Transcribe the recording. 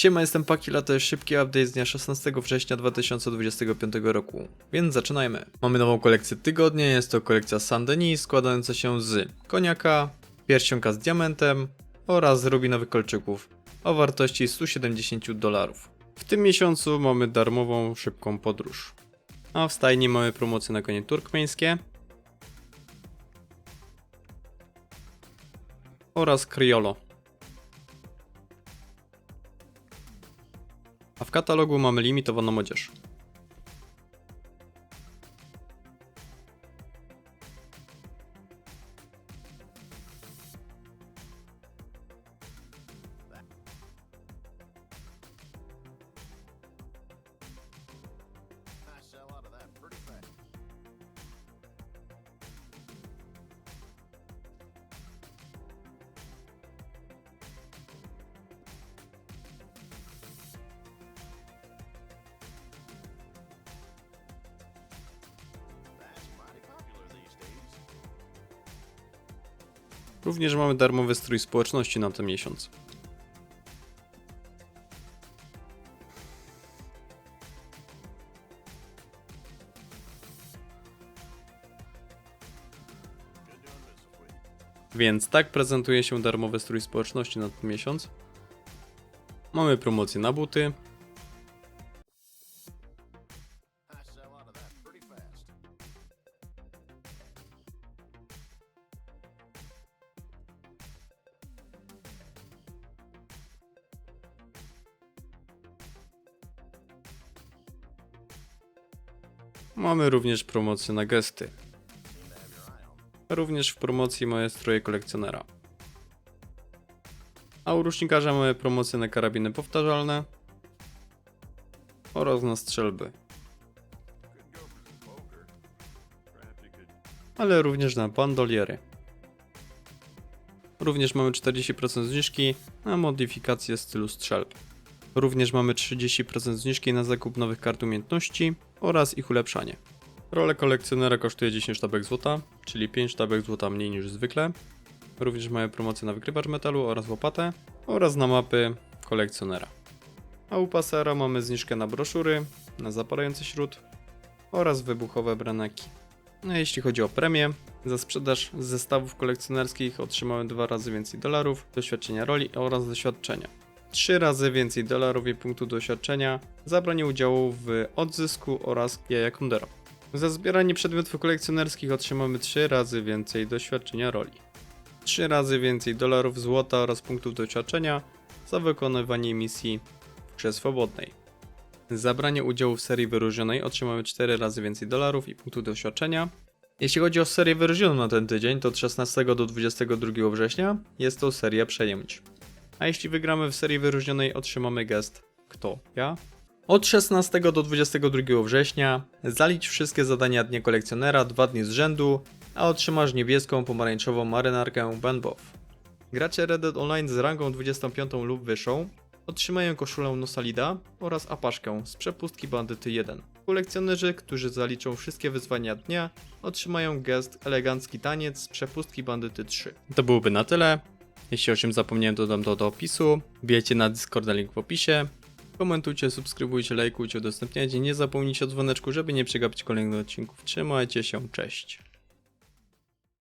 Siema, jestem Pakila, to jest szybki update z dnia 16 września 2025 roku, więc zaczynajmy. Mamy nową kolekcję tygodnia, jest to kolekcja Saint Denis składająca się z koniaka, pierścionka z diamentem oraz rubinowych kolczyków o wartości 170 dolarów. W tym miesiącu mamy darmową szybką podróż. A w stajni mamy promocję na konie turkmeńskie oraz Criollo. W katalogu mamy limitowaną odzież. Również mamy darmowy strój społeczności na ten miesiąc. Więc tak prezentuje się darmowy strój społeczności na ten miesiąc. Mamy promocję na buty, mamy również promocję na gesty. Również w promocji moje stroje kolekcjonera. A u rusznikarza mamy promocję na karabiny powtarzalne oraz na strzelby, ale również na bandoliery. Również mamy 40% zniżki na modyfikację stylu strzelb. Również mamy 30% zniżki na zakup nowych kart umiejętności oraz ich ulepszanie. Rolę kolekcjonera kosztuje 10 sztabek złota, czyli 5 sztabek złota mniej niż zwykle. Również mamy promocję na wykrywacz metalu oraz łopatę oraz na mapy kolekcjonera. A u pasera mamy zniżkę na broszury, na zapalający śród oraz wybuchowe braneki. No jeśli chodzi o premię, za sprzedaż zestawów kolekcjonerskich otrzymałem dwa razy więcej dolarów, doświadczenia roli oraz doświadczenia. Trzy razy więcej dolarów i punktów doświadczenia, zabranie udziału w odzysku oraz jaja Kondera. Za zbieranie przedmiotów kolekcjonerskich otrzymamy 3 razy więcej doświadczenia roli. 3 razy więcej dolarów złota oraz punktów doświadczenia za wykonywanie misji w grze swobodnej. Zabranie udziału w serii wyróżnionej otrzymamy 4 razy więcej dolarów i punktów doświadczenia. Jeśli chodzi o serię wyróżnioną na ten tydzień, to od 16 do 22 września jest to seria przejęć. A jeśli wygramy w serii wyróżnionej, otrzymamy gest Kto? Ja? Od 16 do 22 września zalicz wszystkie zadania Dnia Kolekcjonera dwa dni z rzędu, a otrzymasz niebieską pomarańczową marynarkę Banbow. Gracze Red Dead Online z rangą 25 lub wyższą otrzymają koszulę Nosalida oraz apaszkę z przepustki Bandyty 1. Kolekcjonerzy, którzy zaliczą wszystkie wyzwania dnia, otrzymają gest Elegancki Taniec z przepustki Bandyty 3. To byłoby na tyle. Jeśli o czym zapomniałem, dodam to do opisu. Bijecie na Discord link w opisie. Komentujcie, subskrybujcie, lajkujcie, udostępniajcie. Nie zapomnijcie o dzwoneczku, żeby nie przegapić kolejnych odcinków. Trzymajcie się, cześć.